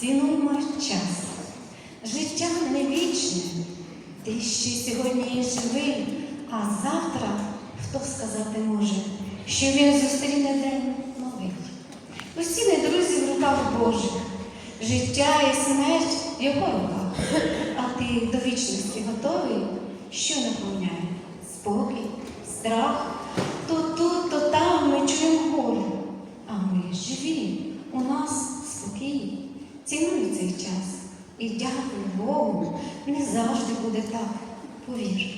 Цінуймо час. Життя не вічне. Ти ще сьогодні живий, а завтра хто сказати може, що він зустріне день новий. Не друзі в руках Божих, життя і смерть в його руках. А ти до вічності готовий, що наповняє? Спокій, страх. То тут, то там ми чуємо горе. А ми живі, у нас. Цінуй цей час і дякую Богу, не завжди буде так, повір.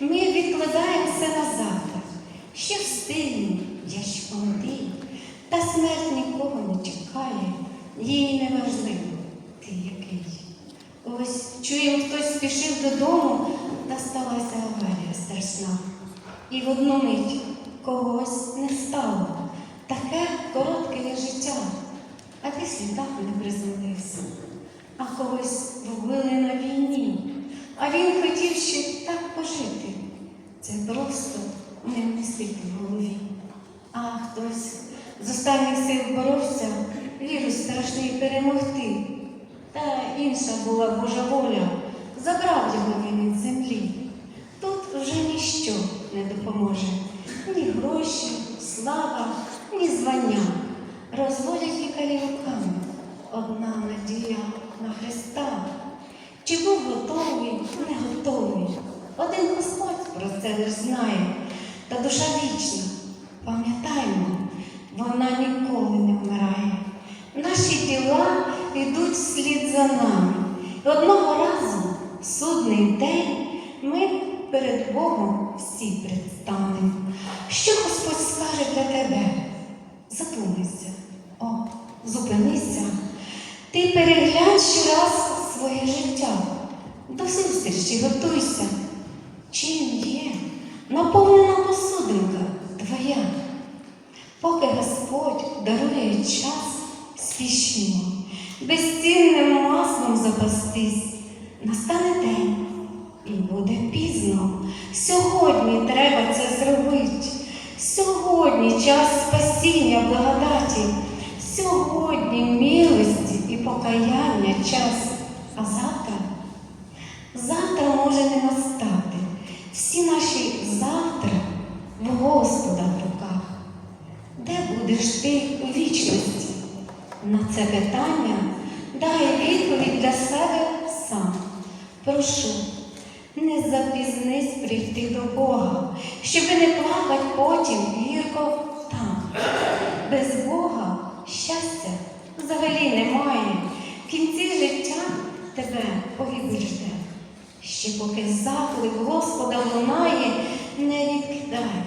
Ми відкладаємо все на завтра, ще встигнемо, я ще молодий, та смерть нікого не чекає, їй не важливо, ти який. Ось чуємо, хтось спішив додому, та сталася аварія страшна. І в одну мить когось не стало. Таке коротке життя, а ти слідах не приземлився. А когось вбили на війні, а він хотів ще так пожити. Це просто не вмістити в голові. А хтось з останніх сил боровся вірус страшний перемогти. Та інша була Божа воля, забрав його він від землі. Тут вже ніщо не допоможе. Ні гроші, слава, ні звання. Розводять лікарі руками. Одна надія на Христа. Чи був готовий, не готовий. Один Господь про це лиш знає. Та душа вічна, пам'ятаймо, вона ніколи не вмирає. Наші тіла йдуть вслід за нами. Одного разу, в судний день, ми перед Богом всі предстанемо. Що Господь скаже для тебе? Задумайся, о, зупинися. Ти переглянь щораз своє життя. До зустрічі готуйся. Чим є наповнена посудинка твоя? Поки Господь дарує час, спішнімо, безцінним маслом запастись, настане день і буде пізно. Сьогодні треба це зробити. Сьогодні час спасіння благодаті, сьогодні милості і покаяння час, а завтра, завтра може не настати. Всі наші завтра в Господа в руках. Де будеш ти у вічності? На це питання дай відповідь для себе сам. Прошу, не запізнись прийти до Бога, щоб не плакать потім гірко там. Без Щастя взагалі немає. В кінці життя тебе погибель. Ще поки заклик Господа лунає, не відкидай.